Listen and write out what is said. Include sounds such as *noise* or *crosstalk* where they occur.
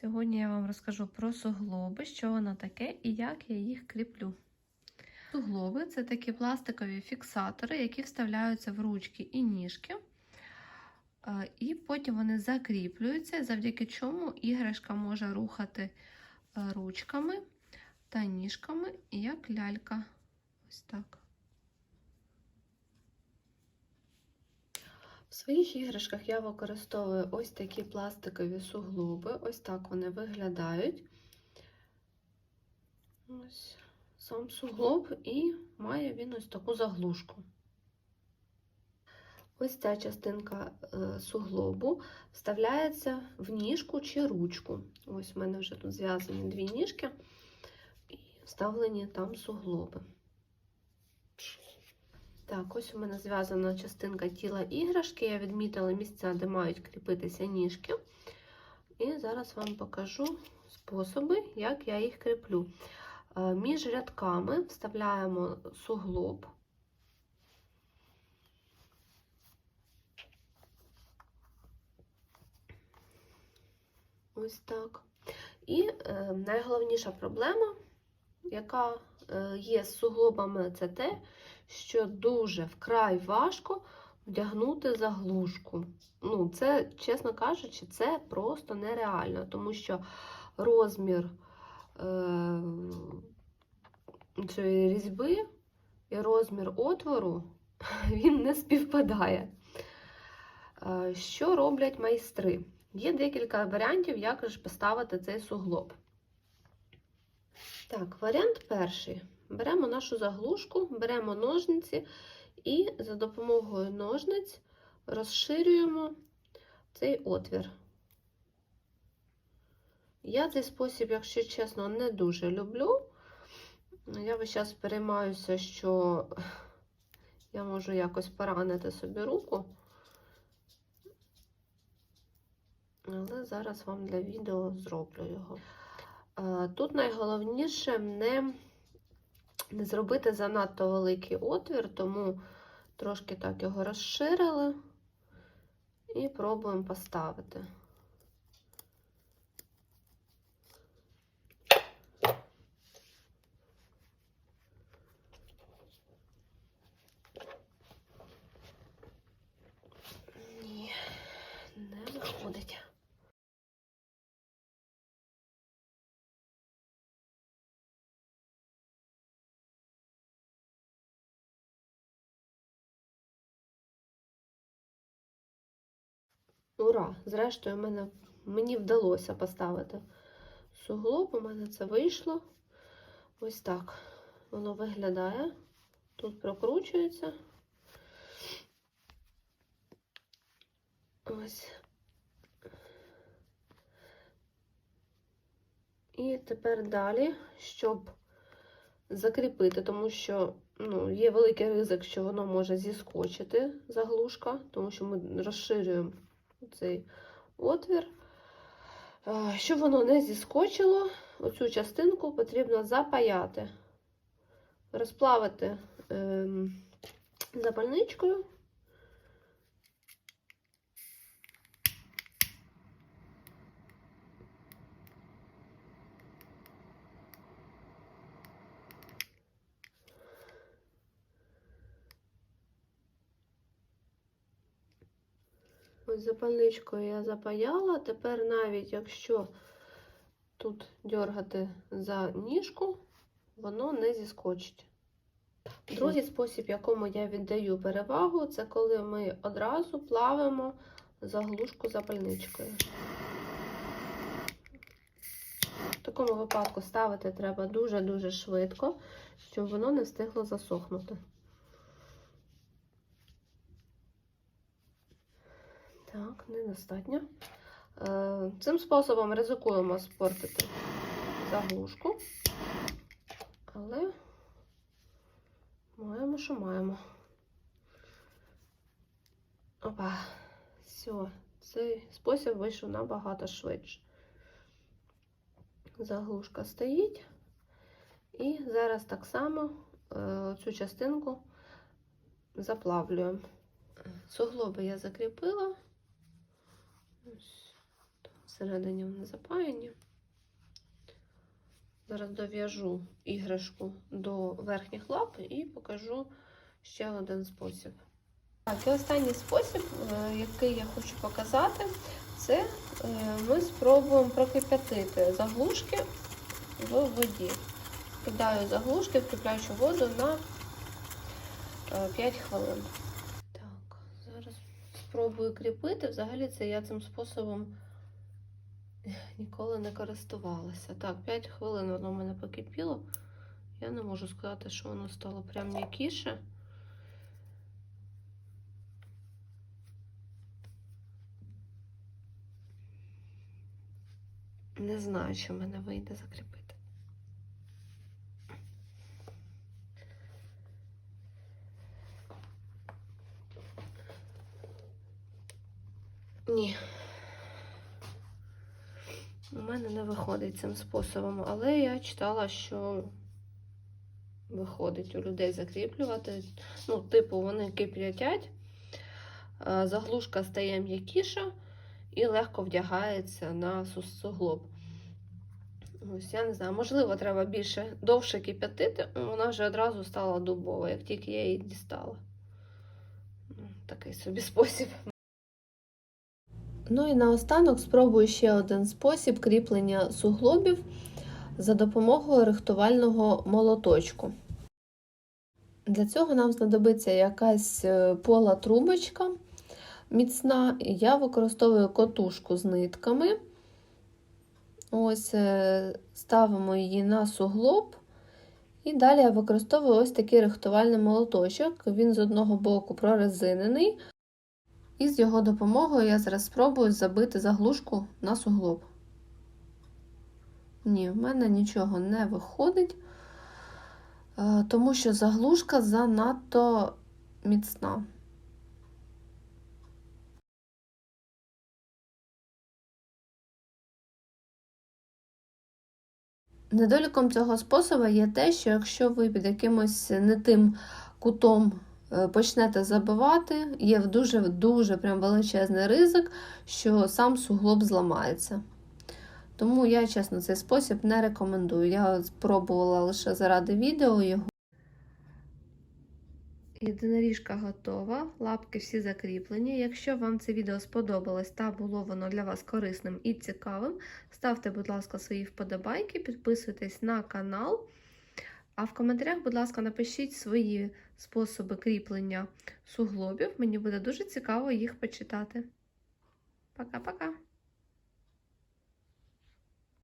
Сьогодні я вам розкажу про суглоби, що воно таке і як я їх кріплю. Суглоби це такі пластикові фіксатори, які вставляються в ручки і ніжки, Е, і потім вони закріплюються, завдяки чому іграшка може рухати е, ручками та ніжками, як лялька. Ось так. Своїх іграшках я використовую ось такі пластикові суглоби. Ось так вони виглядають. Ось сам суглоб і має він ось таку заглушку. Ось ця частинка е, суглобу вставляється в ніжку чи ручку. Ось в мене вже тут зв'язані дві ніжки і вставлені там суглоби. Так, ось у мене зв'язана частинка тіла іграшки. Я відмітила місця, де мають кріпитися ніжки. І зараз вам покажу способи, як я їх кріплю. Е, Між рядками вставляємо суглоб. Ось так. І е, найголовніша проблема, яка е, є з суглобами, це те, що дуже вкрай важко вдягнути заглушку. Ну, це, чесно кажучи, це просто нереально, тому що розмір е, цієї різьби і розмір отвору *laughs* він не співпадає. Е, що роблять майстри? Є декілька варіантів, як ж поставити цей суглоб. Так, варіант перший. Беремо нашу заглушку, беремо ножниці і за допомогою ножниць розширюємо цей отвір. Я цей спосіб, якщо чесно, не дуже люблю. Я весь час переймаюся, що я можу якось поранити собі руку. Але зараз вам для відео зроблю його. Тут найголовніше не, не зробити занадто великий отвір, тому трошки так його розширили і пробуємо поставити. Ні, не виходить. Ура! Зрештою, мене, мені вдалося поставити суглоб, у мене це вийшло. Ось так воно виглядає. Тут прокручується. Ось. І тепер далі, щоб закріпити, тому що ну, є великий ризик, що воно може зіскочити заглушка, тому що ми розширюємо цей отвір. Щоб воно не зіскочило, оцю частинку потрібно запаяти, розплавити ем, запальничкою. Ось запальничкою я запаяла. Тепер навіть якщо тут дергати за ніжку, воно не зіскочить. Другий спосіб, якому я віддаю перевагу, це коли ми одразу плавимо заглушку запальничкою. В такому випадку ставити треба дуже-дуже швидко, щоб воно не встигло засохнути. Так, недостатньо. Е, Цим способом ризикуємо спортити заглушку, але маємо, що маємо. Опа, все, цей спосіб вийшов набагато швидше. Заглушка стоїть, і зараз так само е, цю частинку заплавлюємо. Суглоби я закріпила. Ось Всередині вони запаяні. Зараз дов'яжу іграшку до верхніх лап і покажу ще один спосіб. Так, і останній спосіб, е, який я хочу показати, це е, ми спробуємо прокип'ятити заглушки в воді. Кидаю заглушки, вкипляючу воду на е, 5 хвилин. Спробую кріпити. Взагалі це я цим способом ніколи не користувалася. Так, 5 хвилин воно в мене покипіло. Я не можу сказати, що воно стало прям м'якіше. Не знаю, чи в мене вийде закріпити. Ні. У мене не виходить цим способом, але я читала, що виходить у людей закріплювати. Ну, типу, вони кип'ятять, заглушка стає м'якіша і легко вдягається на суглоб. Ось, я не знаю, можливо, треба більше довше кип'ятити, вона вже одразу стала дубова, як тільки я її дістала. Ну, Такий собі спосіб. Ну і наостанок спробую ще один спосіб кріплення суглобів за допомогою рихтувального молоточку. Для цього нам знадобиться якась е, пола трубочка міцна. Я використовую котушку з нитками. Ось е, ставимо її на суглоб. І далі я використовую ось такий рихтувальний молоточок. Він з одного боку прорезинений. І з його допомогою я зараз спробую забити заглушку на суглоб. Ні, в мене нічого не виходить, е, тому що заглушка занадто міцна. Недоліком цього способу є те, що якщо ви під якимось не тим кутом почнете забивати, є дуже-дуже прям величезний ризик, що сам суглоб зламається. Тому я, чесно, цей спосіб не рекомендую. Я спробувала лише заради відео його. Єдиноріжка готова, лапки всі закріплені. Якщо вам це відео сподобалось та було воно для вас корисним і цікавим, ставте, будь ласка, свої вподобайки, підписуйтесь на канал. А в коментарях, будь ласка, напишіть свої способи кріплення суглобів. Мені буде дуже цікаво їх почитати. Пока-пока!